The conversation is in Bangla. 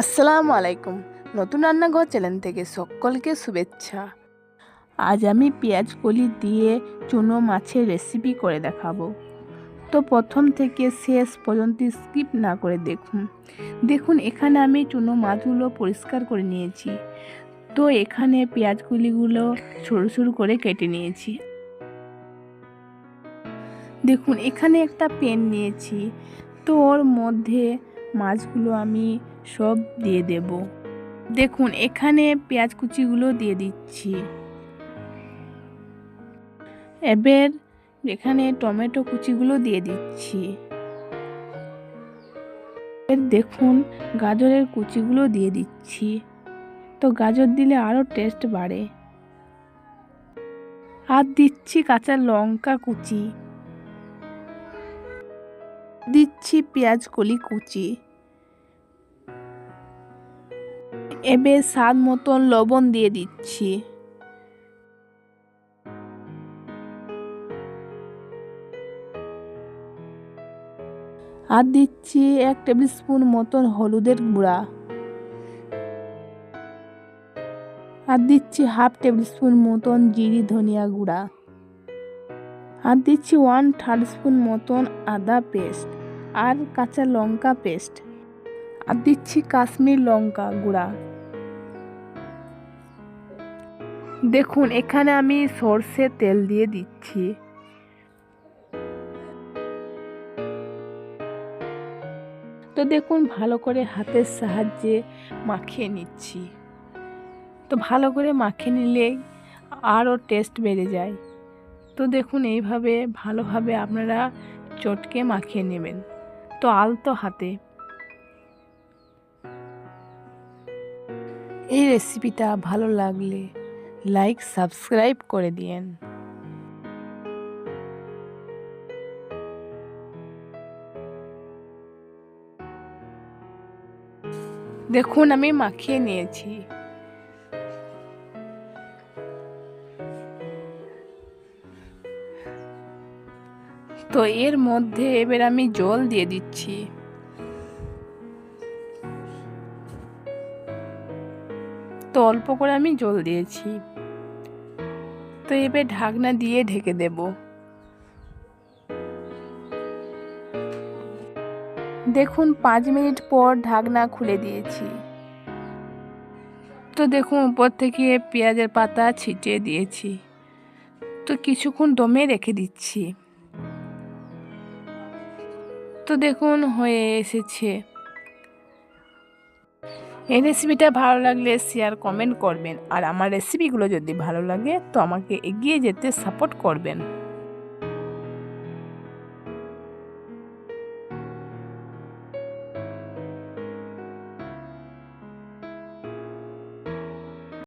আসসালামু আলাইকুম। নতুন রান্নাঘর চ্যানেল থেকে সকলকে শুভেচ্ছা। আজ আমি পেঁয়াজ কলি দিয়ে চুনো মাছের রেসিপি করে দেখাবো। তো প্রথম থেকে শেষ পর্যন্ত স্কিপ না করে দেখুন। দেখুন, এখানে আমি চুনো মাছগুলো পরিষ্কার করে নিয়েছি। তো এখানে পেঁয়াজ কলিগুলো সরু সরু করে কেটে নিয়েছি। দেখুন, এখানে একটা পেন নিয়েছি। তো ওর মধ্যে মাছগুলো আমি সব দিয়ে দেব। দেখুন, এখানে পেঁয়াজ কুচিগুলো দিয়ে দিচ্ছি। এবার এখানে টমেটো কুচিগুলো দিয়ে দিচ্ছি। দেখুন, গাজরের কুচিগুলো দিয়ে দিচ্ছি। তো গাজর দিলে আরও টেস্ট বাড়ে। আর দিচ্ছি কাঁচা লঙ্কা কুচি। দিচ্ছি পেঁয়াজ কলি কুচি। এবার স্বাদ মতন লবণ দিয়ে দিচ্ছি। আর দিচ্ছি এক টেবিল স্পুন মতন হলুদের গুঁড়া। আর দিচ্ছি হাফ টেবিল স্পুন মতন জিরি ধনিয়া গুঁড়া। আর দিচ্ছি ওয়ান থার্ড স্পুন মতন আদা পেস্ট আর কাঁচা লঙ্কা পেস্ট। আর দিচ্ছি কাশ্মীর লঙ্কা গুঁড়া। দেখুন, এখানে আমি সর্ষে তেল দিয়ে দিচ্ছি। তো দেখুন, ভালো করে হাতের সাহায্যে মাখিয়ে নিচ্ছি। তো ভালো করে মাখিয়ে নিলে আরও টেস্ট বেড়ে যায়। তো দেখুন, এইভাবে ভালোভাবে আপনারা চটকে মাখিয়ে নেবেন। তো আলতো হাতে। এই রেসিপিটা ভালো লাগলে লাইক সাবস্ক্রাইব করে দিয়েন। দেখুন, আমি মাখিয়ে নিয়েছি। তো এর মধ্যে এবার আমি জল দিয়ে দিচ্ছি। তো অল্প করে আমি জল দিয়েছি। তো এবার ঢাকনা দিয়ে ঢেকে দেব। দেখুন, পাঁচ মিনিট পর ঢাকনা খুলে দিয়েছি। তো দেখুন, উপর থেকে পেঁয়াজের পাতা ছিটিয়ে দিয়েছি। তো কিছুক্ষণ দমে রেখে দিচ্ছি। তো দেখুন হয়ে এসেছে। এই রেসিপিটা ভালো লাগলে শেয়ার কমেন্ট করবেন। আর আমার রেসিপিগুলো যদি ভালো লাগে, তো আমাকে এগিয়ে যেতে সাপোর্ট করবেন।